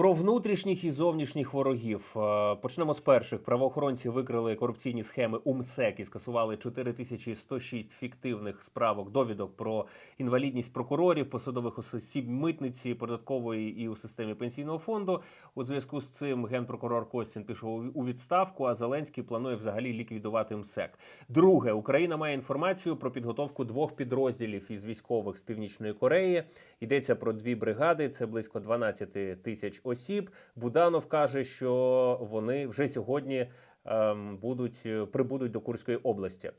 Про внутрішніх і зовнішніх ворогів Е, почнемо з перших. Правоохоронці викрили корупційні схеми УМСЕК і скасували 4106 фіктивних справок довідок про інвалідність прокурорів, посадових осіб митниці, податкової і у системі пенсійного фонду. У зв'язку з цим генпрокурор Костін пішов у- відставку. А Зеленський планує взагалі ліквідувати МСЕК. Друге, Україна має інформацію про підготовку двох підрозділів із військових з північної Кореї. Йдеться про дві бригади. Це близько 12 тисяч осіб. Буданов каже, що вони вже сьогодні. ем, Будуть е, прибудуть до Курської області.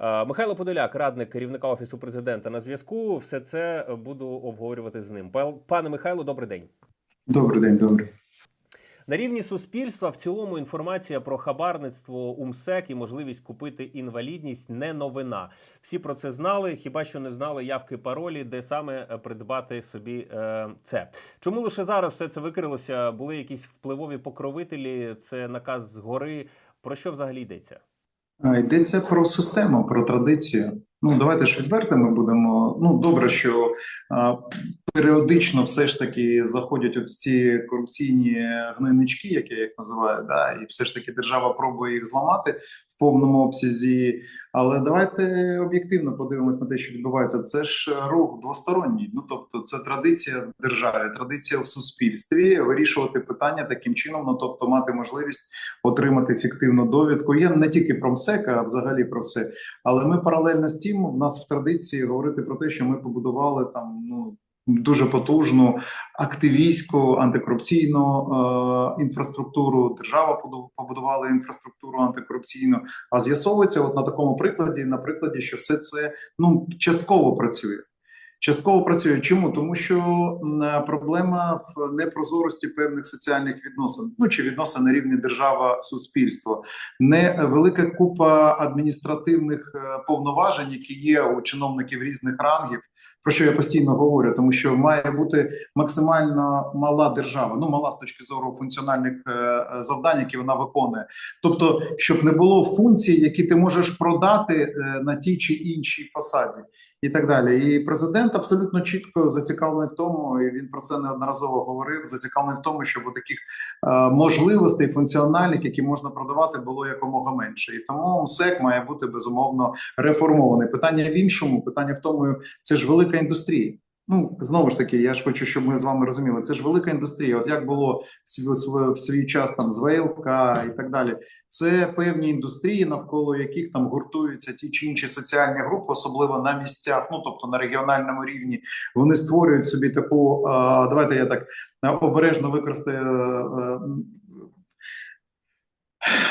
Е, Михайло Подоляк, радник керівника офісу президента, на зв'язку. Все це буду обговорювати з ним. Пане Михайло, добрий день. Добрий день, добрий. На рівні суспільства в цілому інформація про хабарництво УМСЕК і можливість купити інвалідність не новина. Всі про це знали, хіба що не знали явки паролі, де саме е, придбати собі е, це. Чому лише зараз все це викрилося? Були якісь впливові покровителі? Це наказ згори. Про що взагалі йдеться? Йдеться про систему, про традицію. Ну, давайте ж відвертими будемо. Ну, добре, що а, періодично все ж таки заходять от ці корупційні гнойнички, як я їх називаю, да, і все ж таки держава пробує їх зламати в повному обсязі. Але давайте об'єктивно подивимось на те, що відбувається. Це ж рух двосторонній. Ну тобто, це традиція в державі, традиція в суспільстві вирішувати питання таким чином. Ну тобто, мати можливість отримати фіктивну довідку. Я не тільки про МСЕК, а взагалі про все. Але ми паралельно з тим в нас в традиції говорити про те, що ми побудували там ну. Дуже потужну активістську антикорупційну е, інфраструктуру. Держава побудувала інфраструктуру антикорупційну. А з'ясовується, от на такому прикладі, на прикладі, що все це ну частково працює. Частково працює. Чому? Тому що проблема в непрозорості певних соціальних відносин, ну чи відносин на рівні держава суспільство, не велика купа адміністративних е, повноважень, які є у чиновників різних рангів. Про що я постійно говорю, тому що має бути максимально мала держава, ну мала з точки зору функціональних е, е, завдань, які вона виконує. Тобто, щоб не було функцій, які ти можеш продати е, на тій чи іншій посаді і так далі. І президент абсолютно чітко зацікавлений в тому, і він про це неодноразово говорив. Зацікавлений в тому, щоб у таких можливостей функціональних, які можна продавати, було якомога менше. І тому МСЕК має бути безумовно реформований. Питання в іншому, питання в тому, це ж велика індустрія. Ну знову ж таки, я ж хочу, щоб ми з вами розуміли. Це ж велика індустрія. От як було в свій, час там з ВЛК і так далі. Це певні індустрії, навколо яких там гуртуються ті чи інші соціальні групи, особливо на місцях, ну тобто на регіональному рівні. Вони створюють собі таку. Давайте я так е, обережно використаю.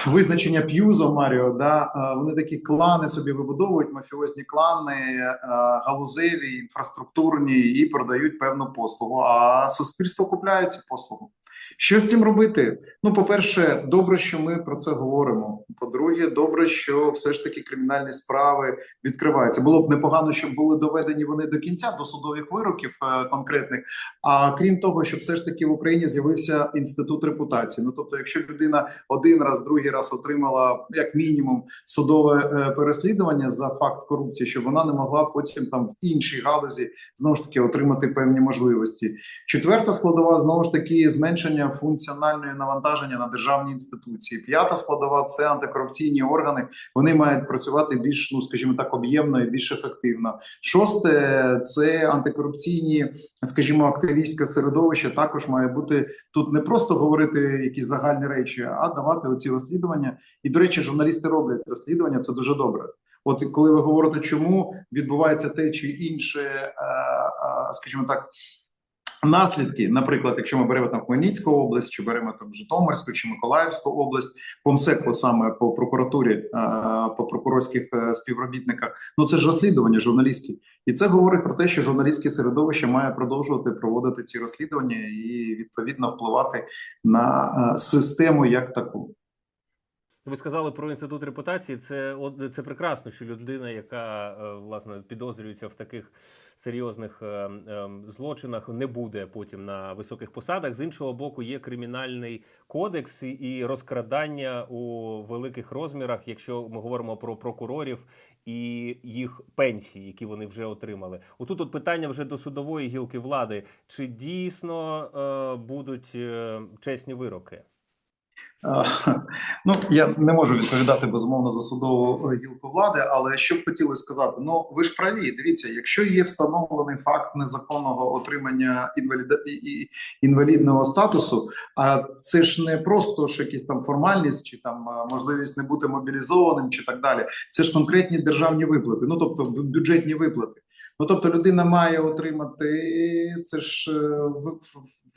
Визначення П'юзо Маріо, да е, вони такі клани собі вибудовують, мафіозні клани, е, галузеві, інфраструктурні і продають певну послугу. А суспільство купляє цю послугу. Що з цим робити? Ну, по-перше, добре, що ми про це говоримо. По-друге, добре, що все ж таки кримінальні справи відкриваються. Було б непогано, щоб були доведені вони до кінця до судових вироків е, конкретних. А крім того, щоб все ж таки в Україні з'явився інститут репутації. Ну тобто, якщо людина один раз, другий раз отримала як мінімум судове е, переслідування за факт корупції, щоб вона не могла потім там в іншій галузі знову ж таки отримати певні можливості. Четверта складова знову ж таки зменшення функціональної навантаження на державні інституції. П'ята складова це антикорупційні органи. Вони мають працювати більш, ну скажімо так, об'ємно і більш ефективно. Шосте це антикорупційні, скажімо, активістське середовище. Також має бути тут не просто говорити якісь загальні речі, а давати оці розслідування. І до речі, журналісти роблять розслідування. Це дуже добре. От коли ви говорите, чому відбувається те чи інше, е, е, скажімо так. Наслідки, наприклад, якщо ми беремо там Хмельницьку область, чи беремо там Житомирську чи Миколаївську область, по МСЕКу саме по прокуратурі, е, по прокурорських е, співробітниках, ну це ж розслідування журналістські, і це говорить про те, що журналістське середовище має продовжувати проводити ці розслідування і відповідно впливати на е, систему як таку. Ви сказали про інститут репутації. Це це прекрасно, що людина, яка е, власне підозрюється в таких серйозних е, е, злочинах, не буде потім на високих посадах. З іншого боку, є кримінальний кодекс і розкрадання у великих розмірах, якщо ми говоримо про прокурорів і їх пенсії, які вони вже отримали. Отут от питання вже до судової гілки влади: чи дійсно будуть чесні вироки? Ну, я не можу відповідати безумовно за судову е, гілку влади, але що б хотіли сказати? Ну ви ж праві. Дивіться, якщо є встановлений факт незаконного отримання інваліда і- інвалідного статусу, а це ж не просто ж якісь там формальність чи там е, можливість не бути мобілізованим, чи так далі. Це ж конкретні державні виплати, ну тобто бюджетні виплати. Ну тобто людина має отримати це ж е, в-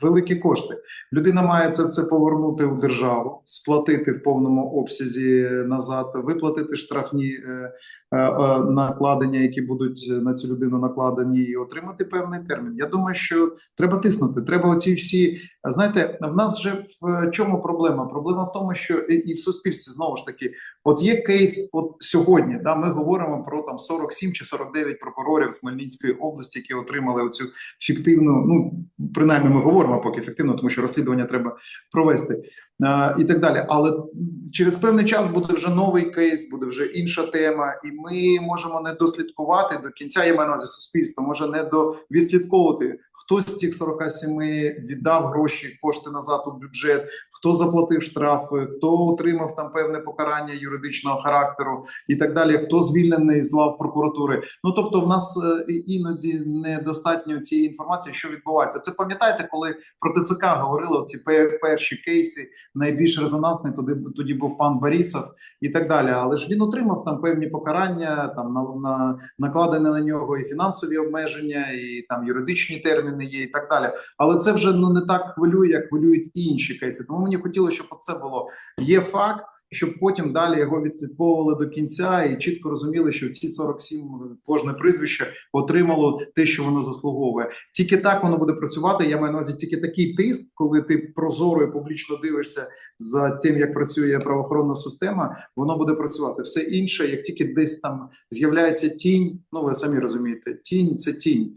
великі кошти. Людина має це все повернути у державу, сплатити в повному обсязі назад, виплатити штрафні е, е, накладення, які будуть на цю людину накладені, і отримати певний термін. Я думаю, що треба тиснути. Треба оці всі. Знаєте, в нас же в чому проблема? Проблема в тому, що і і в суспільстві знову ж таки, от є кейс, от сьогодні, да, ми говоримо про там 47 чи 49 прокурорів з Хмельницької області, які отримали оцю фіктивну. Ну принаймні, ми говоримо поки ефективна, тому що розслідування треба провести а, і так далі. Але через певний час буде вже новий кейс, буде вже інша тема, і ми можемо не дослідкувати до кінця. Я маю на увазі може не до відслідковувати. Хто з тих 47 віддав гроші, кошти назад у бюджет, хто заплатив штрафи, хто отримав там певне покарання юридичного характеру і так далі. Хто звільнений з лав прокуратури? Ну тобто, в нас е, іноді недостатньо цієї інформації, що відбувається. Це пам'ятаєте, коли про ТЦК говорили ці перші кейси, найбільш резонансний тоді тоді був пан Борисов і так далі. Але ж він отримав там певні покарання, там на, на накладені на нього і фінансові обмеження, і там юридичні терміни є, і так далі. Але це вже ну не так хвилює, як хвилюють інші кейси. Тому мені хотілося, щоб це було. Є факт. Щоб потім далі його відслідковували до кінця і чітко розуміли, що ці 47 кожне прізвище отримало те, що воно заслуговує. Тільки так воно буде працювати. Я маю на увазі тільки такий тиск, коли ти прозоро і публічно дивишся за тим, як працює правоохоронна система, воно буде працювати. Все інше, як тільки десь там з'являється тінь, ну ви самі розумієте, тінь це тінь.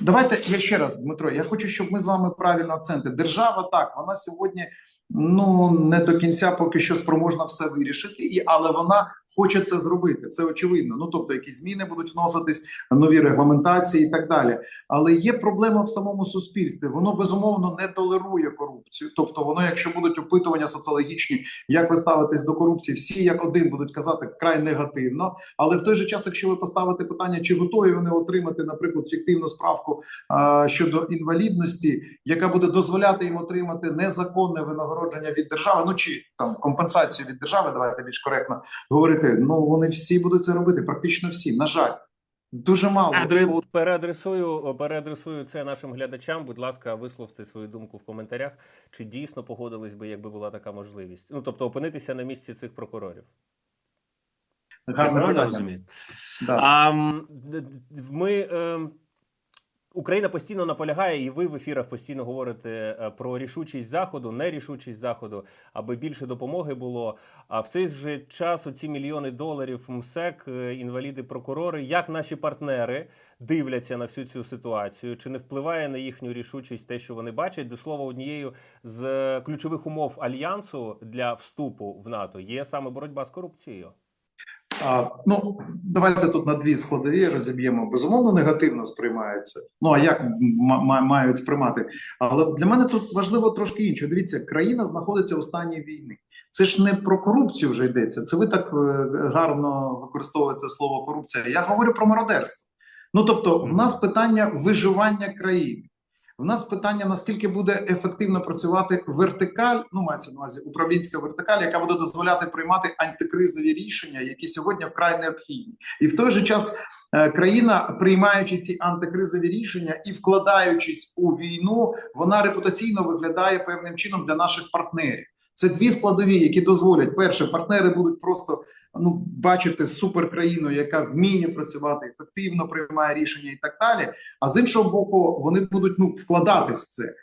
Давайте я ще раз, Дмитро. Я хочу, щоб ми з вами правильно акценти. Держава так, вона сьогодні ну не до кінця поки що спроможна все вирішити, і але вона хоче це зробити. Це очевидно. Ну тобто, якісь зміни будуть вноситись, нові регламентації і так далі. Але є проблема в самому суспільстві. Воно безумовно не толерує корупцію. Тобто, воно, якщо будуть опитування соціологічні, як ви ставитесь до корупції, всі як один будуть казати край негативно. Але в той же час, якщо ви поставите питання, чи готові вони отримати, наприклад, фіктивну справку а, щодо інвалідності, яка буде дозволяти їм отримати незаконне винагородження від держави, ну чи там компенсацію від держави, давайте більш коректно говорити. Ну вони всі будуть це робити, практично всі. На жаль, дуже мало. Адре- Переадресую, переадресую це нашим глядачам. Будь ласка, висловте свою думку в коментарях. Чи дійсно погодились би, якби була така можливість? Ну тобто опинитися на місці цих прокурорів. Гарне питання. розумію? Да. А ми ем, Україна постійно наполягає, і ви в ефірах постійно говорите е, про рішучість заходу, нерішучість заходу, аби більше допомоги було. А в цей же час оці мільйони доларів МСЕК, е, інваліди, прокурори, як наші партнери дивляться на всю цю ситуацію? Чи не впливає на їхню рішучість те, що вони бачать? До слова, однією з е, ключових умов альянсу для вступу в НАТО є саме боротьба з корупцією. Ну давайте тут на дві складові розіб'ємо. Безумовно, негативно сприймається. Ну а як мають сприймати? Але для мене тут важливо трошки інше. Дивіться, країна знаходиться у стані війни. Це ж не про корупцію вже йдеться. Це ви так е, гарно використовуєте слово корупція. Я говорю про мародерство. Ну тобто, в нас питання виживання країни. В нас питання наскільки буде ефективно працювати вертикаль, ну мається на увазі управлінська вертикаль, яка буде дозволяти приймати антикризові рішення, які сьогодні вкрай необхідні, і в той же час е, країна, приймаючи ці антикризові рішення і вкладаючись у війну, вона репутаційно виглядає певним чином для наших партнерів. Це дві складові, які дозволять перше, партнери будуть просто ну бачити суперкраїну, яка вміє працювати ефективно, приймає рішення і так далі. А з іншого боку, вони будуть ну вкладатись в це.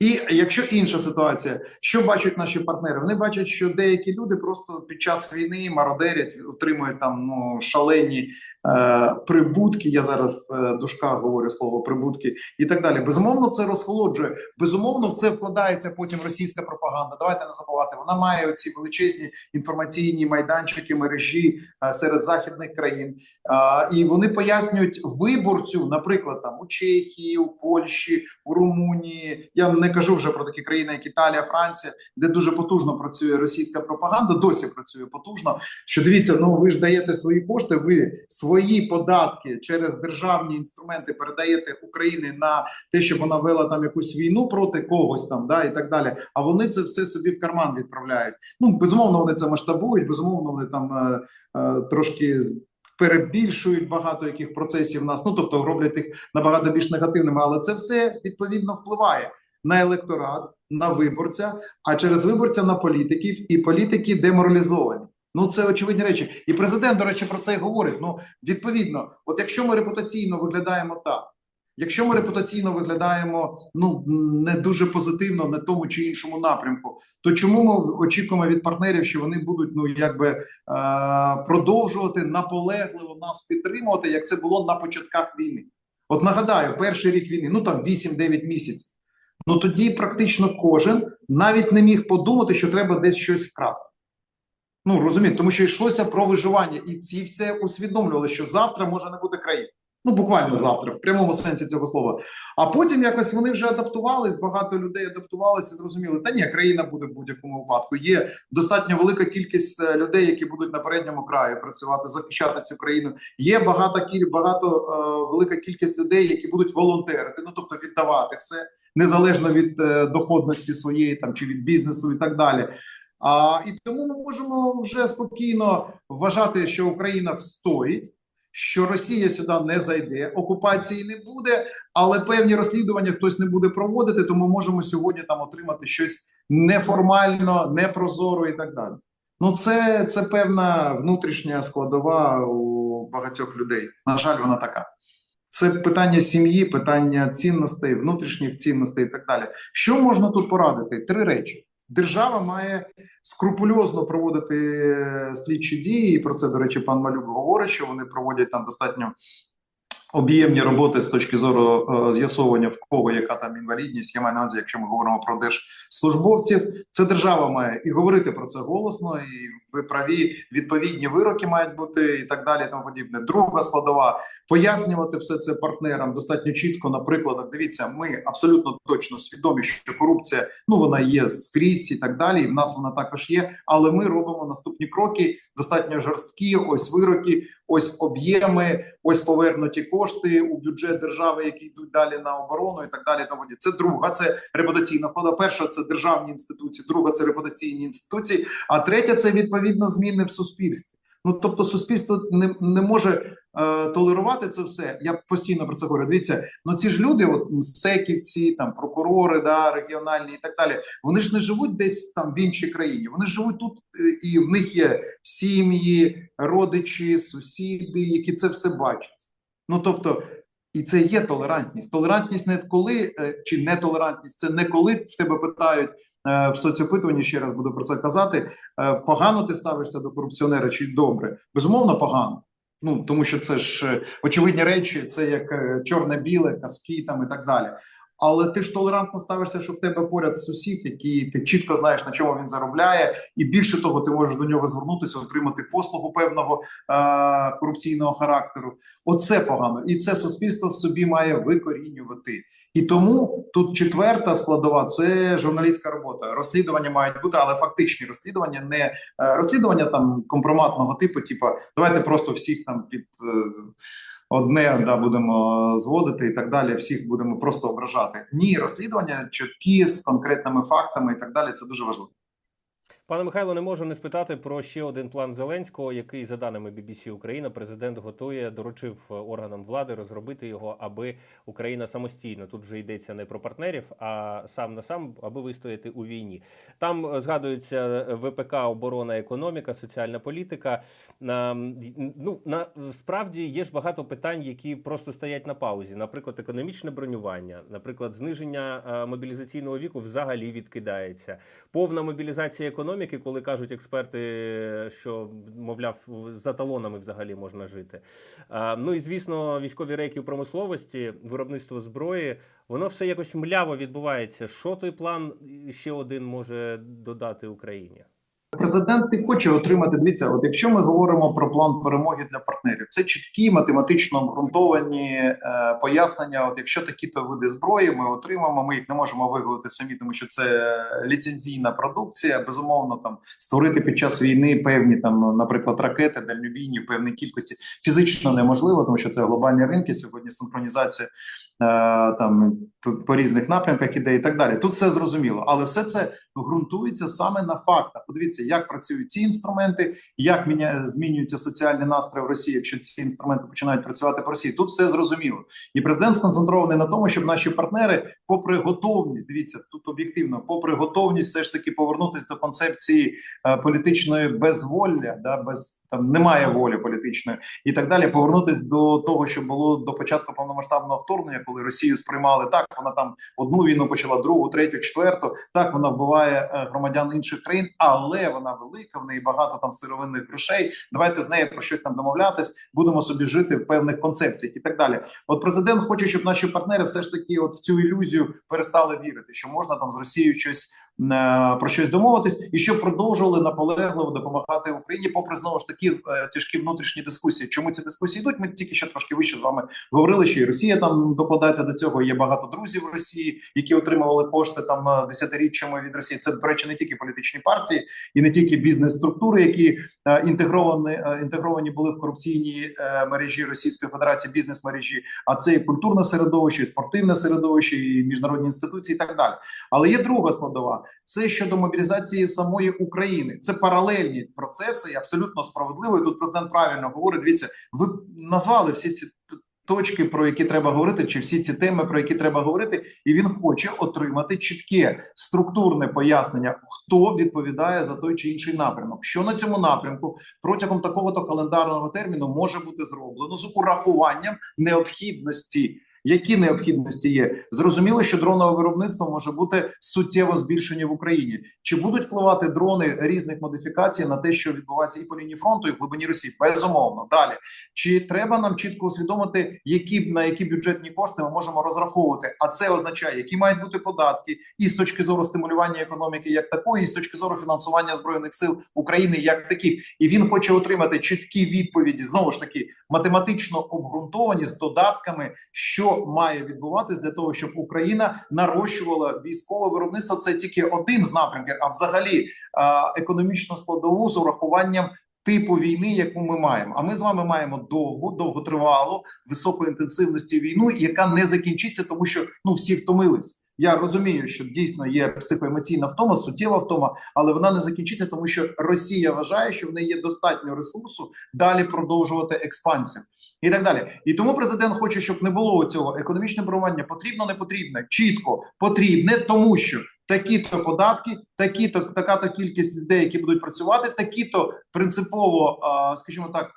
І якщо інша ситуація, що бачать наші партнери? Вони бачать, що деякі люди просто під час війни мародерять, отримують там ну шалені е, прибутки. Я зараз в е, дужках говорю слово прибутки і так далі. Безумовно, це розхолоджує. Безумовно, в це вкладається потім російська пропаганда. Давайте не забувати. Вона має оці величезні інформаційні майданчики, мережі е, серед західних країн. Е, і вони пояснюють виборцю, наприклад, там у Чехії, у Польщі, у Румунії. Я не кажу вже про такі країни, як Італія, Франція, де дуже потужно працює російська пропаганда. Досі працює потужно. Що дивіться, ну ви ж даєте свої кошти, ви свої податки через державні інструменти передаєте Україні на те, щоб вона вела там якусь війну проти когось там, да і так далі. А вони це все собі в карман відправляють. Ну безумовно, вони це масштабують. Безумовно, вони там е, е, трошки перебільшують багато яких процесів в нас. Ну тобто роблять їх набагато більш негативними, але це все відповідно впливає на електорат, на виборця, а через виборця на політиків, і політики деморалізовані. Ну це очевидні речі. І президент, до речі, про це і говорить. Ну відповідно, от якщо ми репутаційно виглядаємо так. Якщо ми репутаційно виглядаємо ну не дуже позитивно на тому чи іншому напрямку, то чому ми очікуємо від партнерів, що вони будуть ну якби е, продовжувати наполегливо нас підтримувати, як це було на початках війни? От нагадаю, перший рік війни, ну там 8-9 місяців. Ну тоді практично кожен навіть не міг подумати, що треба десь щось вкрасти. Ну розумієте, тому що йшлося про виживання, і ці все усвідомлювали, що завтра може не бути країни. Ну, буквально завтра, в прямому сенсі цього слова. А потім якось вони вже адаптувались, багато людей адаптувалися зрозуміли, та ні, країна буде в будь-якому випадку. Є достатньо велика кількість е, людей, які будуть на передньому краї працювати, захищати цю країну. Є багато багато е, велика кількість людей, які будуть волонтерити, ну тобто віддавати все незалежно від е, доходності своєї там чи від бізнесу і так далі. А і тому ми можемо вже спокійно вважати, що Україна встоїть, що Росія сюди не зайде, окупації не буде, але певні розслідування хтось не буде проводити, тому можемо сьогодні там отримати щось неформально, непрозоро і так далі. Ну, це, це певна внутрішня складова у багатьох людей. На жаль, вона така. Це питання сім'ї, питання цінностей, внутрішніх цінностей і так далі. Що можна тут порадити? Три речі. Держава має скрупульозно проводити е, слідчі дії. І про це, до речі, пан Малюк говорить, що вони проводять там достатньо об'ємні роботи з точки зору е, з'ясовування в кого яка там інвалідність. Я маю на увазі, якщо ми говоримо про держслужбовців, це держава має і говорити про це голосно, і ви праві відповідні вироки мають бути і так далі. і Тому подібне. Друга складова пояснювати все це партнерам достатньо чітко. На прикладах дивіться, ми абсолютно точно свідомі, що корупція ну вона є скрізь і так далі. І в нас вона також є. Але ми робимо наступні кроки достатньо жорсткі. Ось вироки, ось об'єми, ось повернуті кошти у бюджет держави, які йдуть далі на оборону, і так далі. Тому це друга, це репутаційна хода. Перша це державні інституції, друга це репутаційні інституції. А третя це відповідно зміни в суспільстві. Ну тобто, суспільство не, не може е, толерувати це все. Я постійно про це говорю. Дивіться, ну ці ж люди, от МСЕКівці, там прокурори, да, регіональні і так далі. Вони ж не живуть десь там в іншій країні. Вони живуть тут, е, і в них є сім'ї, родичі, сусіди, які це все бачать. Ну тобто. І це є толерантність. Толерантність не коли е, чи нетолерантність, це не коли в тебе питають в соцопитуванні, ще раз буду про це казати. е, Погано ти ставишся до корупціонера чи добре? Безумовно, погано. Ну тому що це ж е, очевидні речі, це як е, чорне-біле, казки там і так далі. Але ти ж толерантно ставишся, що в тебе поряд сусід, який ти чітко знаєш, на чому він заробляє, і більше того, ти можеш до нього звернутися, отримати послугу певного е- корупційного характеру. Оце погано, і це суспільство в собі має викорінювати. І тому тут четверта складова це журналістська робота. Розслідування мають бути, але фактичні розслідування, не е, розслідування там компроматного типу, типу, давайте просто всіх там під. е, Одне да будемо зводити і так далі. Всіх будемо просто ображати. Ні, розслідування чіткі з конкретними фактами і так далі. Це дуже важливо. Пане Михайло, не можу не спитати про ще один план Зеленського, який, за даними BBC Україна, президент готує, доручив е, органам влади розробити його, аби Україна самостійно тут вже йдеться не про партнерів, а сам на сам, аби вистояти у війні. Там е, згадується ВПК, оборона, економіка, соціальна політика. Ну на справді є ж багато питань, які просто стоять на паузі. Наприклад, економічне бронювання, наприклад, зниження е, мобілізаційного віку взагалі відкидається. Повна мобілізація економіки, коли кажуть експерти, що мовляв за талонами взагалі можна жити. Ну і звісно, військові рейки у промисловості, виробництво зброї, воно все якось мляво відбувається. Що той план ще один може додати Україні? Президент не хоче отримати. Дивіться, от якщо ми говоримо про план перемоги для партнерів, це чіткі математично обґрунтовані е, пояснення. От якщо такі-то види зброї ми отримаємо, ми їх не можемо виготовити самі, тому що це ліцензійна продукція. Безумовно, там створити під час війни певні там, ну, наприклад, ракети, дальнобійні в певній кількості фізично неможливо, тому що це глобальні ринки. Сьогодні синхронізація е, там по різних напрямках іде і так далі. Тут все зрозуміло, але все це ґрунтується саме на фактах. Подивіться, як працюють ці інструменти, як міня... змінюються соціальні настрої в Росії, якщо ці інструменти починають працювати по Росії. Тут все зрозуміло, і президент сконцентрований на тому, щоб наші партнери, попри готовність, дивіться тут об'єктивно, попри готовність, все ж таки повернутися до концепції е, політичної безволля, да без там немає волі політичної і так далі. Повернутись до того, що було до початку повномасштабного вторгнення, коли Росію сприймали так. Вона там одну війну почала, другу, третю, четверту. Так вона вбиває е, громадян інших країн, але вона велика. В неї багато там сировинних грошей. Давайте з нею про щось там домовлятись. Будемо собі жити в певних концепціях і так далі. От президент хоче, щоб наші партнери все ж таки, от в цю ілюзію перестали вірити, що можна там з Росією щось про щось домовитись, і щоб продовжували наполегливо допомагати Україні, попри знову ж таки е, тяжкі внутрішні дискусії. Чому ці дискусії йдуть? Ми тільки що трошки вище з вами говорили, що і Росія там докладається до цього. Є багато друзів в Росії, які отримували кошти там е, десятиріччями від Росії. Це до речі, не тільки політичні партії і не тільки бізнес-структури, які е, інтегровані е, інтегровані були в корупційній е, мережі Російської Федерації, бізнес-мережі, а це і культурне середовище, і спортивне середовище, і міжнародні інституції, і так далі. Але є друга складова. Це щодо мобілізації самої України. Це паралельні процеси, і абсолютно справедливо. І Тут президент правильно говорить. Дивіться, ви назвали всі ці точки, про які треба говорити, чи всі ці теми, про які треба говорити, і він хоче отримати чітке структурне пояснення, хто відповідає за той чи інший напрямок. Що на цьому напрямку протягом такого то календарного терміну може бути зроблено з урахуванням необхідності. Які необхідності є? Зрозуміло, що дронове виробництво може бути суттєво збільшені в Україні. Чи будуть впливати дрони різних модифікацій на те, що відбувається і по лінії фронту, і в глибині Росії? Безумовно. Далі чи треба нам чітко усвідомити, які на які бюджетні кошти ми можемо розраховувати? А це означає, які мають бути податки, і з точки зору стимулювання економіки, як такої, і з точки зору фінансування збройних сил України, як таких, і він хоче отримати чіткі відповіді знову ж таки математично обґрунтовані з додатками, що має відбуватись для того, щоб Україна нарощувала військове виробництво. Це тільки один з напрямків, а взагалі економічну складову з урахуванням. Типу війни, яку ми маємо, а ми з вами маємо довгу, довготривалу, високої інтенсивності війну, яка не закінчиться, тому що ну всі втомились. Я розумію, що дійсно є психоемоційна втома, суттєва втома, але вона не закінчиться, тому що Росія вважає, що в неї є достатньо ресурсу далі продовжувати експансію і так далі. І тому президент хоче, щоб не було цього економічне бронювання. Потрібно, не потрібне, чітко потрібне, тому що такі-то податки, такі-то така то кількість людей, які будуть працювати, такі-то принципово, скажімо так.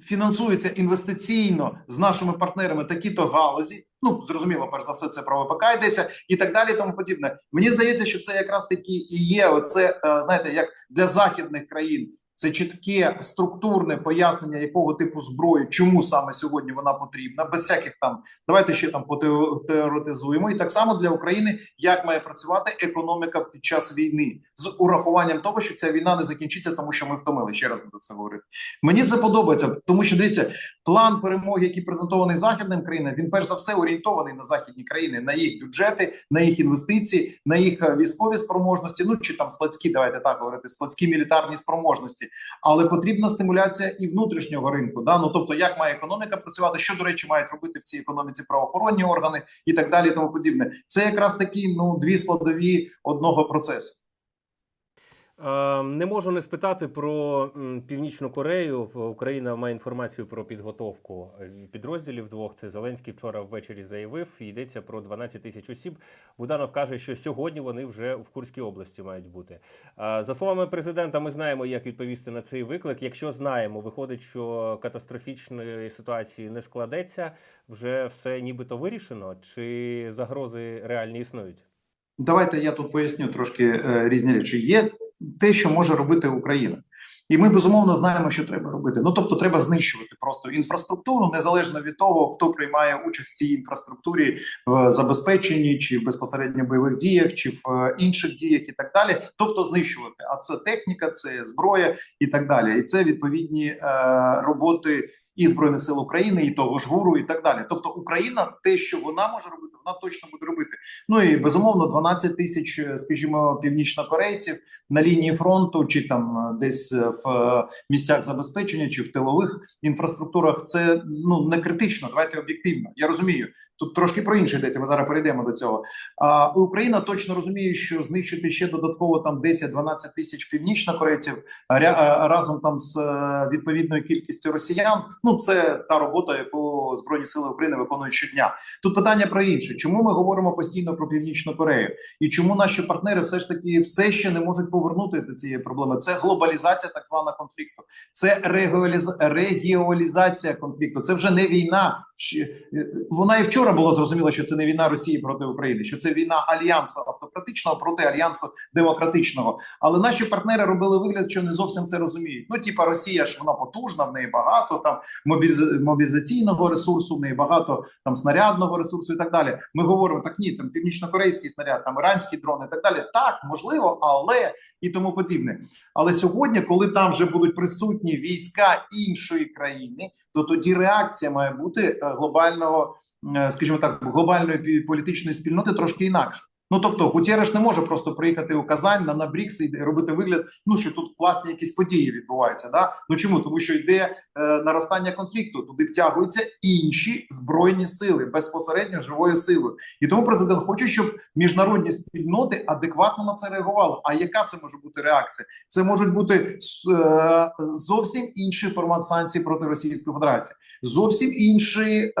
Фінансується інвестиційно з нашими партнерами такі-то галузі. Ну зрозуміло, перш за все, це про ВПК йдеться і так далі. Тому подібне. Мені здається, що це якраз таки і є. Оце знаєте, як для західних країн. Це чітке структурне пояснення, якого типу зброї, чому саме сьогодні вона потрібна, без всяких там давайте ще там потеоретизуємо. І так само для України як має працювати економіка під час війни з урахуванням того, що ця війна не закінчиться, тому що ми втомили. Ще раз буду це говорити. Мені це подобається, тому що дивіться, план перемоги, який презентований західним країнам, він перш за все орієнтований на західні країни, на їх бюджети, на їх інвестиції, на їх е, військові спроможності. Ну чи там складські, давайте так говорити, складські мілітарні спроможності але потрібна стимуляція і внутрішнього ринку. Да? Ну тобто, як має економіка працювати, що до речі, мають робити в цій економіці правоохоронні органи і так далі. і Тому подібне. Це якраз такі ну дві складові одного процесу. Е, Не можу не спитати про Північну Корею. Україна має інформацію про підготовку е, підрозділів двох. Це Зеленський вчора ввечері заявив. Йдеться про 12 тисяч осіб. Буданов каже, що сьогодні вони вже в Курській області мають бути. Е, За словами президента, ми знаємо, як відповісти на цей виклик. Якщо знаємо, виходить, що катастрофічної ситуації не складеться, вже все нібито вирішено, чи загрози реальні існують? Давайте я тут поясню трошки е, різні речі. Є те, що може робити Україна, і ми безумовно знаємо, що треба робити. Ну тобто, треба знищувати просто інфраструктуру, незалежно від того, хто приймає участь в цій інфраструктурі в забезпеченні, чи в безпосередньо бойових діях, чи в е, інших діях, і так далі. Тобто, знищувати. А це техніка, це зброя і так далі. І це відповідні е, роботи. І збройних сил України, і того ж гуру, і так далі. Тобто, Україна, те, що вона може робити, вона точно буде робити. Ну і безумовно, 12 тисяч, е, скажімо, північнокорейців на лінії фронту, чи там е, десь е, в місцях забезпечення, чи в тилових інфраструктурах, це ну не критично. Давайте об'єктивно. Я розумію. Тут трошки про інше йдеться. Ми зараз перейдемо до цього. А Україна точно розуміє, що знищити ще додатково там 10-12 тисяч північнокорейців разом там з відповідною кількістю росіян. Ну це та робота, яку збройні сили України виконують щодня. Тут питання про інше. Чому ми говоримо постійно про північну Корею? І чому наші партнери все ж таки все ще не можуть повернутися до цієї проблеми? Це глобалізація так звана конфлікту, це регіоліз... конфлікту. Це вже не війна. Е, Вона і вчора було зрозуміло, що це не війна Росії проти України, що це війна альянсу автократичного проти альянсу демократичного. Але наші партнери робили вигляд, що не зовсім це розуміють. Ну, типа Росія ж вона потужна, в неї багато там мобілізаційного ресурсу, в неї багато там снарядного ресурсу і так далі. Ми говоримо так, ні, там північно-корейський снаряд, там іранські дрони і так далі. Так, можливо, але і тому подібне. Але сьогодні, коли там вже будуть присутні війська іншої країни, то тоді реакція має бути е, глобального, е, скажімо так, глобальної політичної спільноти трошки інакше. Ну тобто Гутєреш не може просто приїхати у Казань на, на Брікс і робити вигляд, ну що тут класні якісь події відбуваються. Да? Ну чому? Тому що йде е, наростання конфлікту, туди втягуються інші збройні сили безпосередньо живою силою. І тому президент хоче, щоб міжнародні спільноти адекватно на це реагували. А яка це може бути реакція? Це можуть бути е, зовсім інший формат санкцій проти Російської Федерації, зовсім інший, е,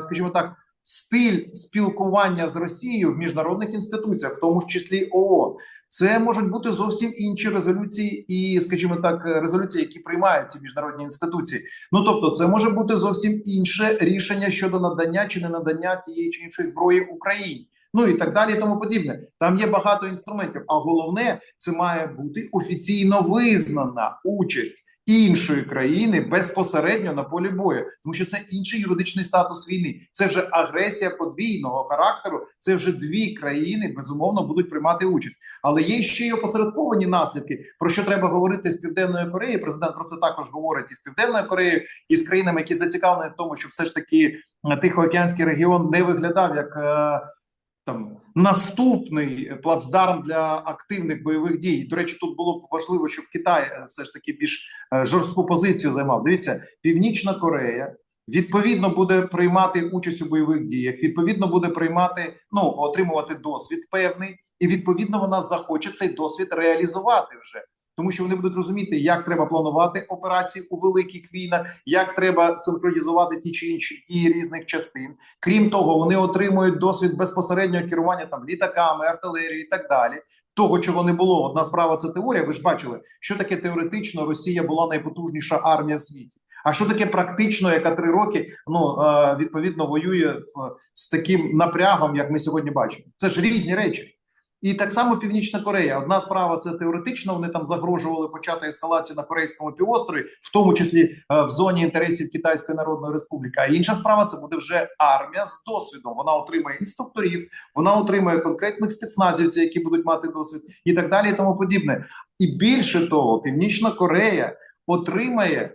скажімо так. Стиль спілкування з Росією в міжнародних інституціях, в тому числі ООН, це можуть бути зовсім інші резолюції, і, скажімо так, резолюції, які приймають ці міжнародні інституції. Ну тобто, це може бути зовсім інше рішення щодо надання чи не надання тієї чи іншої зброї Україні. Ну і так далі, і тому подібне. Там є багато інструментів. А головне, це має бути офіційно визнана участь іншої країни безпосередньо на полі бою, тому що це інший юридичний статус війни. Це вже агресія подвійного характеру. Це вже дві країни безумовно будуть приймати участь. Але є ще й опосередковані наслідки, про що треба говорити з південною Кореєю. Президент про це також говорить і з південною Кореєю, і з країнами, які зацікавлені в тому, щоб все ж таки е, Тихоокеанський регіон не виглядав як. Е, Там наступний плацдарм для активних бойових дій. До речі, тут було б важливо, щоб Китай е, все ж таки більш е, жорстку позицію займав. Дивіться, Північна Корея відповідно буде приймати участь у бойових діях. Відповідно, буде приймати ну отримувати досвід певний, і відповідно вона захоче цей досвід реалізувати вже. Тому що вони будуть розуміти, як треба планувати операції у великих війнах, як треба синхронізувати ті чи інші дії різних частин. Крім того, вони отримують досвід безпосереднього керування там літаками, артилерією і так далі. Того, чого не було. Одна справа це теорія. Ви ж бачили, що таке теоретично Росія була найпотужніша армія в світі. А що таке практично, яка три роки ну е, відповідно воює з таким напрягом, як ми сьогодні бачимо? Це ж різні речі. І так само Північна Корея. Одна справа це теоретично. Вони там загрожували почати ескалацію на Корейському півострові, в тому числі е, в зоні інтересів Китайської Народної Республіки. А інша справа це буде вже армія з досвідом. Вона отримає інструкторів, вона отримає конкретних спецназівців, які будуть мати досвід, і так далі, і тому подібне. І більше того, Північна Корея отримає.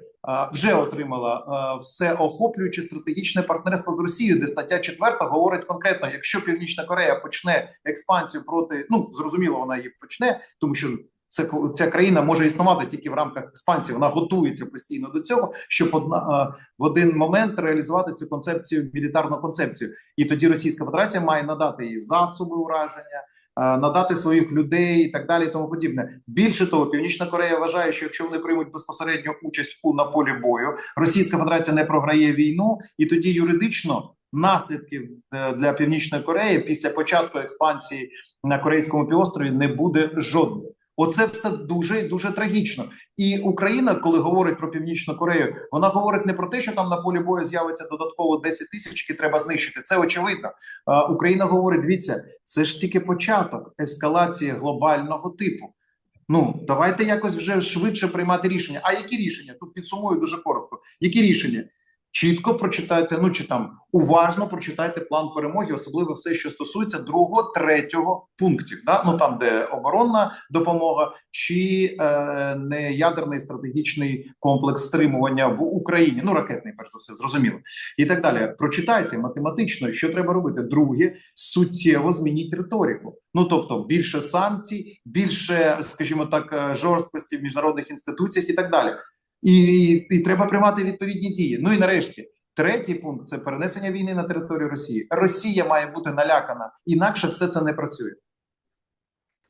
Вже отримала все охоплююче стратегічне партнерство з Росією, де стаття 4 говорить конкретно: якщо Північна Корея почне експансію проти, ну зрозуміло, вона її почне, тому що це ця країна може існувати тільки в рамках експансії. Вона готується постійно до цього, щоб одна в один момент реалізувати цю концепцію, мілітарну концепцію. І тоді Російська Федерація має надати їй засоби ураження, надати своїх людей і так далі, і тому подібне. Більше того, Північна Корея вважає, що якщо вони приймуть безпосередню участь у на полі бою, Російська Федерація не програє війну, і тоді юридично наслідків е, для Північної Кореї після початку експансії на Корейському півострові не буде жодної. Оце все дуже і дуже трагічно. І Україна, коли говорить про Північну Корею, вона говорить не про те, що там на полі бою з'явиться додатково 10 тисяч, які треба знищити. Це очевидно. Україна говорить: дивіться, це ж тільки початок ескалації глобального типу. Ну давайте якось вже швидше приймати рішення. А які рішення? Тут підсумую дуже коротко. Які рішення? Чітко прочитайте, ну чи там уважно прочитайте план перемоги, особливо все, що стосується другого, третього пунктів. Да? Ну там, де оборонна допомога, чи е, не ядерний стратегічний комплекс стримування в Україні. Ну ракетний, перш за все, зрозуміло, і так далі. Прочитайте математично, що треба робити. Друге, суттєво змініть риторику. Ну тобто більше санкцій, більше, скажімо так, е, жорсткості в міжнародних інституціях і так далі. І, і, і треба приймати відповідні дії. Ну і нарешті, третій пункт це перенесення війни на територію Росії. Росія має бути налякана, інакше все це не працює.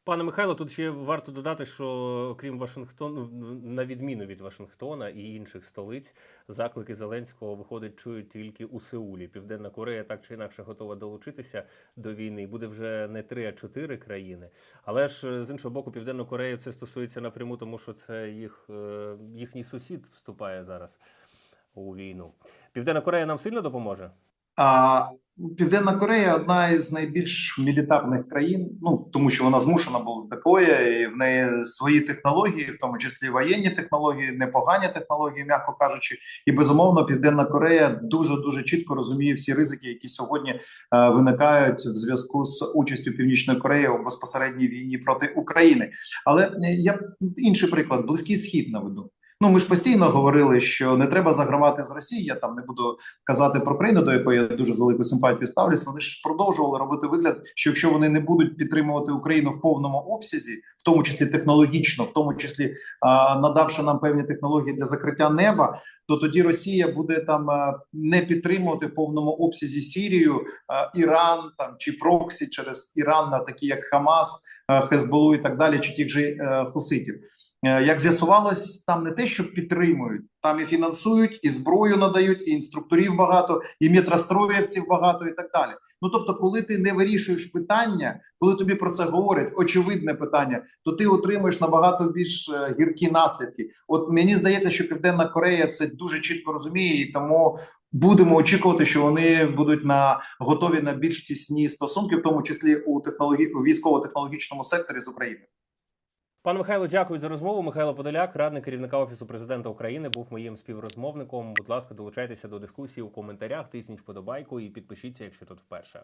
Пане Михайло, тут ще варто додати, що крім Вашингтону, на відміну від Вашингтона і інших столиць, заклики Зеленського виходить, чують тільки у Сеулі. Південна Корея так чи інакше готова долучитися до війни. Буде вже не три, а чотири країни. Але ж з іншого боку, Південну Корею це стосується напряму, тому що це їх е, їхній сусід вступає зараз у війну. Південна Корея нам сильно допоможе. А Південна Корея одна із найбільш мілітарних країн, ну тому що вона змушена була такою, і в неї свої технології, в тому числі воєнні технології, непогані технології, м'яко кажучи, і безумовно, Південна Корея дуже дуже чітко розуміє всі ризики, які сьогодні е, виникають в зв'язку з участю Північної Кореї у безпосередній війні проти України. Але е, я інший приклад близький схід наведу. Ну, ми ж постійно говорили, що не треба загравати з Росії. Я там не буду казати про країну, до якої я дуже з великою симпатією ставлюсь. Вони ж продовжували робити вигляд, що якщо вони не будуть підтримувати Україну в повному обсязі, в тому числі технологічно, в тому числі а, надавши нам певні технології для закриття неба, то тоді Росія буде там не підтримувати в повному обсязі Сірію, а, Іран там чи проксі через Іран, на такі як Хамас, Хезболу і так далі, чи тих же е, Хуситів. Е, Як з'ясувалось, там не те, що підтримують, там і фінансують, і зброю надають, і інструкторів багато, і метростроївців багато, і так далі. Ну тобто, коли ти не вирішуєш питання, коли тобі про це говорять, очевидне питання, то ти отримуєш набагато більш е, гіркі наслідки. От мені здається, що Південна Корея це дуже чітко розуміє, і тому будемо очікувати, що вони будуть на готові на більш тісні стосунки, в тому числі у технологі у військово-технологічному секторі з Україною. Пане Михайло, дякую за розмову. Михайло Подоляк, радник керівника офісу президента України, був моїм співрозмовником. Будь ласка, долучайтеся до дискусії у коментарях, тисніть вподобайку і підпишіться, якщо тут вперше.